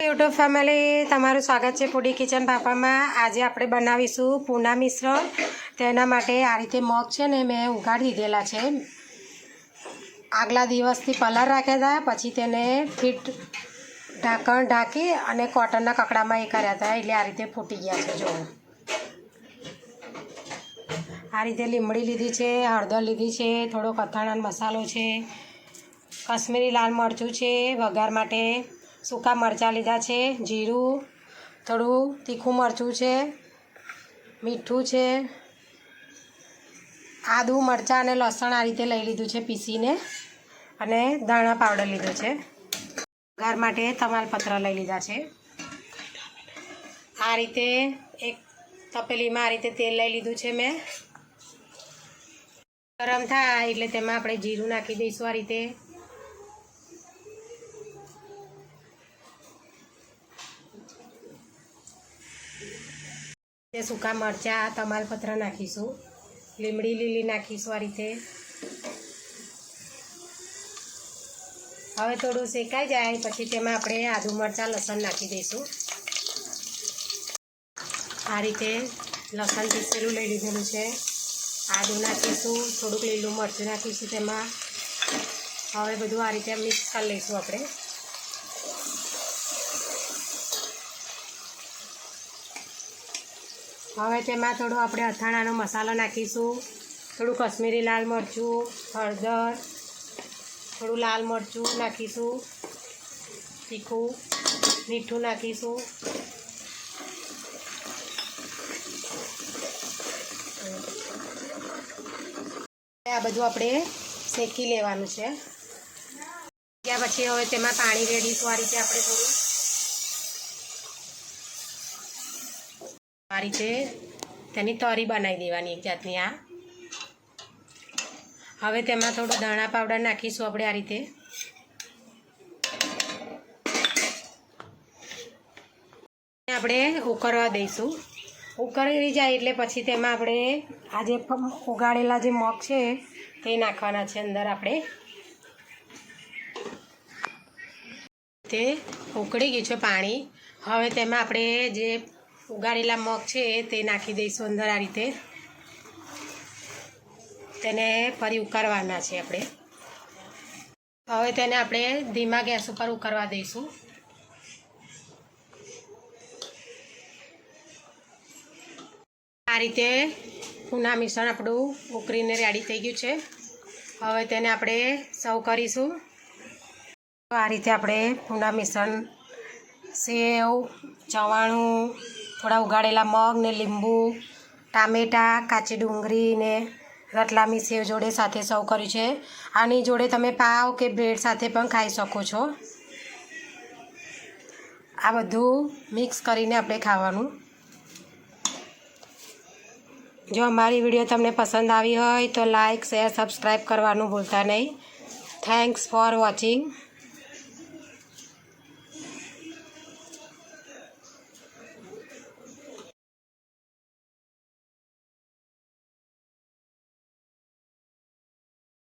YouTube family તમારું સ્વાગત છે પૂડી કિચન પાપામાં. આજે આપણે બનાવીશું પૂના મિશ્રણ. તેના માટે આ રીતે મગ છે ને મેં ઉગાડી દીધેલા છે. આગલા દિવસથી પલર રાખ્યા હતા, પછી તેને ફીટ ઢાંકણ ઢાંકી અને કોટનના કકડામાં એ કર્યા હતા, એટલે આ રીતે ફૂટી ગયા છે જો આ રીતે લીમડી લીધી છે, હળદર લીધી છે, થોડો કથાણાનો મસાલો છે, કાશ્મીરી લાલ મરચું છે, વઘાર માટે સૂકા મરચાં લીધા છે, જીરું, થોડું તીખું મરચું છે, મીઠું છે, આદું મરચાં અને લસણ આ રીતે લઈ લીધું છે પીસીને અને ધાણા પાવડર લીધો છે. વઘાર માટે તમાલપત્ર લઈ લીધા છે. આ રીતે એક તપેલીમાં આ રીતે તેલ લઈ લીધું છે મેં. ગરમ થાય એટલે તેમાં આપણે જીરું નાખી દઈશું આ રીતે. તે સૂકા મરચાં તમાલપત્ર નાખીશું. લીમડી લીલી નાખીશું આ રીતે. હવે થોડું શેકાઈ જાય, પછી તેમાં આપણે આદુ મરચાં, લસણ નાખી દઈશું. આ રીતે લસણ પીસેલું લઈ લીધેલું છે. આદું નાખીશું, થોડુંક લીલું મરચું નાખીશું તેમાં. હવે બધું આ રીતે મિક્સ કરી લઈશું આપણે. હવે તેમાં થોડું આપણે અથાણાનો મસાલો નાખીશું, થોડું કશ્મીરી લાલ મરચું, હળદર, થોડું લાલ મરચું નાખીશું, તીખું, મીઠું નાખીશું. આ બધું આપણે શેકી લેવાનું છે. ત્યાં પછી હવે તેમાં પાણી રેડીશું આ રીતે આપણે થોડું આ રીતે તેની તરી બનાવી દેવાની એક જાતની આ. હવે તેમાં થોડું ધાણા પાવડર નાખીશું આપણે આ રીતે. આપણે ઉકળવા દઈશું. ઉકળી જાય એટલે પછી તેમાં આપણે આ જે ઉગાડેલા જે મગ છે, તે નાખવાના છે અંદર આપણે. તે ઉકળી ગયું છે પાણી. હવે તેમાં આપણે જે ઉગાડેલા મગ છે તે નાખી દઈશું અંદર આ રીતે. તેને ફરી ઉકાળવાના છે આપણે. હવે તેને આપણે ધીમા ગેસ ઉપર ઉકાળવા દઈશું. આ રીતે પૂના મિશ્રણ આપણું ઉકળીને રેડી થઈ ગયું છે. હવે તેને આપણે સર્વ કરીશું. આ રીતે આપણે પૂના મિશ્રણ સેવ, ચવાણું થોડા ઉગાડેલા મગ ને લીંબુ, ટામેટાં, કાચી ડુંગળી ને રતલામી સેવ જોડે સાથે સર્વ કર્યું છે. આની જોડે તમે પાવ કે બ્રેડ સાથે પણ ખાઈ શકો છો. આ બધું મિક્સ કરીને આપણે ખાવાનું. જો અમારી વીડિયો તમને પસંદ આવી હોય તો લાઇક શેર, સબસ્ક્રાઈબ કરવાનું ભૂલતા નહીં. Thanks for watching